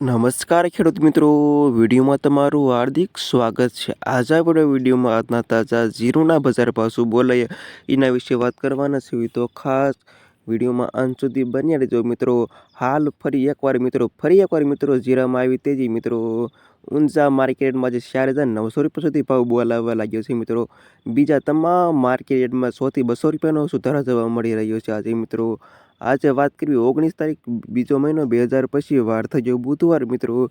નમસ્કાર ખેડૂત મિત્રો, વિડીયોમાં તમારું હાર્દિક સ્વાગત છે. આજે આપણે વિડીયોમાં આજના તાજા જીરુના બજાર ભાવ શું બોલાય એના વિશે વાત કરવાના છે તો ખાસ વિડીયોમાં અંત સુધી બન્યા રહેજો મિત્રો. હાલ ફરી એકવાર મિત્રો, ફરી એકવાર મિત્રો, જીરામાં આવી તેજી મિત્રો. ઊંઝા માર્કેટમાં જે ચાર હજાર નવસો રૂપિયા સુધી ભાવ બોલાવવા લાગ્યો છે મિત્રો. બીજા તમામ માર્કેટમાં સોથી બસો રૂપિયાનો સુધારો જોવા મળી રહ્યો છે આજે મિત્રો. આજે વાત કરવી ઓગણીસ તારીખ બીજો મહિનો બે હજાર પછી વાર થઈ ગયો બુધવાર. મિત્રો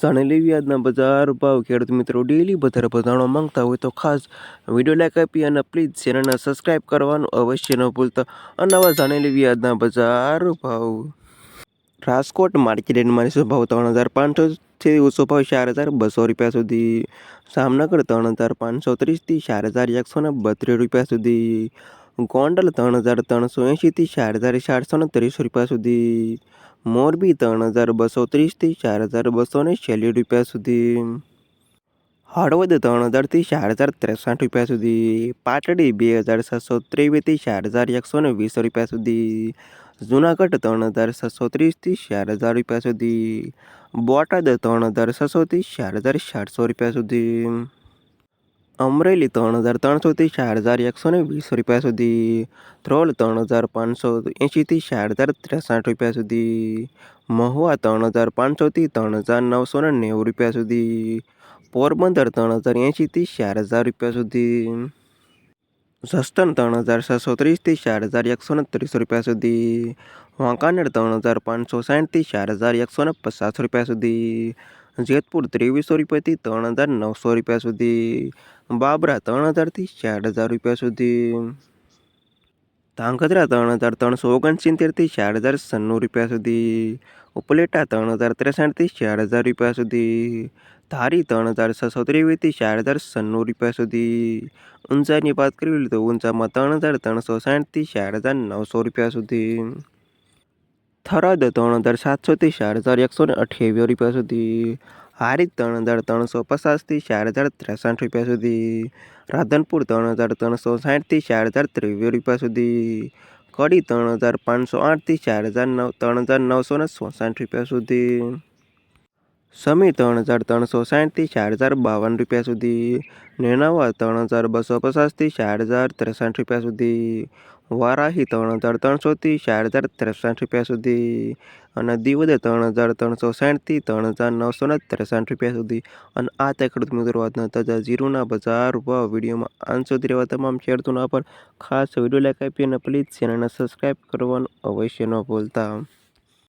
જાણી વ્યાજના બજાર ભાવ. ખેડૂત મિત્રો ડેલી બજાર જાણવા માંગતા હોય તો ખાસ વીડિયો લાઈક આપી અને પ્લીઝ ચેનલને સબસ્ક્રાઈબ કરવાનું અવશ્ય ન ભૂલતા. અને આવા જાણી વ્યાજના બજાર ભાવ. રાજકોટ માર્કેટ યાર્ડમાં ભાવ ત્રણ હજાર પાંચસો છે ઓછો ભાવ ચાર હજાર બસો રૂપિયા સુધી. જામનગર ત્રણ હજાર પાંચસો ત્રીસથી ચાર હજાર એકસો ને બત્રીસ રૂપિયા સુધી. ગોંડલ ત્રણ હજાર ત્રણસો એંશીથી ચાર હજાર ચારસો ને ત્રીસ રૂપિયા સુધી. મોરબી ત્રણ હજાર બસો ત્રીસથી ચાર હજાર બસો ને છેલ્લી રૂપિયા સુધી. હળવદ ત્રણ હજારથી ચાર હજાર ત્રેસઠ રૂપિયા સુધી. પાટડી બે હજાર છસો ત્રેવીસથી ચાર હજાર એકસો ને વીસ રૂપિયા સુધી. જુનાગઢ ત્રણ હજાર છસો ત્રીસથી ચાર હજાર રૂપિયા સુધી. બોટાદ ત્રણ હજાર છસોથી ચાર હજાર ચારસો રૂપિયા સુધી. અમરેલી ત્રણ હજાર ત્રણસોથી ચાર હજાર એકસો ને વીસ રૂપિયા સુધી. ધ્રોલ ત્રણ હજાર પાંચસો એંશીથી ચાર હજાર ત્રેસઠ રૂપિયા સુધી. મહુવા ત્રણ હજાર પાંચસોથી ત્રણ હજાર નવસો ને નેવું રૂપિયા સુધી. પોરબંદર ત્રણ હજાર એંશીથી ચાર હજાર રૂપિયા સુધી. સસ્તન ત્રણ હજાર છસો ત્રીસથી ચાર હજાર એકસો ને ત્રીસ રૂપિયા સુધી. વાંકાનેર ત્રણ હજાર પાંચસો સાઠથી ચાર હજાર એકસો ને પચાસ રૂપિયા સુધી. જેતપુર ત્રેવીસો રૂપિયાથી ત્રણ હજાર નવસો રૂપિયા સુધી. બાબરા ત્રણ હજારથી ચાર હજાર રૂપિયા સુધી. ધાંગધ્રા ત્રણ હજાર ત્રણસો ઓગણસિત્તેરથી ચાર હજાર સન્નું રૂપિયા સુધી. ઉપલેટા ત્રણ હજાર ત્રેસઠથી ચાર હજાર રૂપિયા સુધી. ધારી ત્રણ હજાર છસો ત્રેવીસથી ચાર હજાર સન્નું રૂપિયા સુધી. ઊંઝાની વાત કરવી તો ઊંઝામાં ત્રણ હજાર ત્રણસો સાઠથી ચાર હજાર નવસો રૂપિયા સુધી. થરાદ ત્રણ હજાર સાતસોથી ચાર હજાર એકસો ને અઠ્યાવીસ રૂપિયા સુધી. હારી ત્રણ હજાર ત્રણસો પચાસથી ચાર હજાર ત્રેસઠ રૂપિયા સુધી. રાધનપુર ત્રણ હજાર ત્રણસો સાઠથી ચાર હજાર ત્રેવીસ રૂપિયા સુધી. કડી ત્રણ હજાર પાંચસો આઠથી ચાર હજાર નવ ત્રણ હજાર નવસો ને રૂપિયા સુધી. સમી ત્રણ હજાર ત્રણસો સાઠથી ચાર હજાર બાવન રૂપિયા સુધી. નેનાવા ત્રણ હજાર બસો પચાસથી ચાર હજાર ત્રેસઠ રૂપિયા સુધી. વારાહી ત્રણ હજાર ત્રણસોથી ચાર હજાર ત્રેસઠ રૂપિયા સુધી. અને દિવદે ત્રણ હજાર ત્રણસો સાઠથી ત્રણ હજાર નવસો ને ત્રેસઠ રૂપિયા સુધી. અને આ તે ખેડૂત મિત્રો આજના તાજા જીરુના બજાર ભાવ વિડીયોમાં આંશ સુધી રહેવા તમામ ખેડૂતોના પર ખાસ વીડિયો લાઈક આપી અને પ્લીઝ ચેનલને સબસ્ક્રાઈબ કરવાનું અવશ્ય ન ભૂલતા.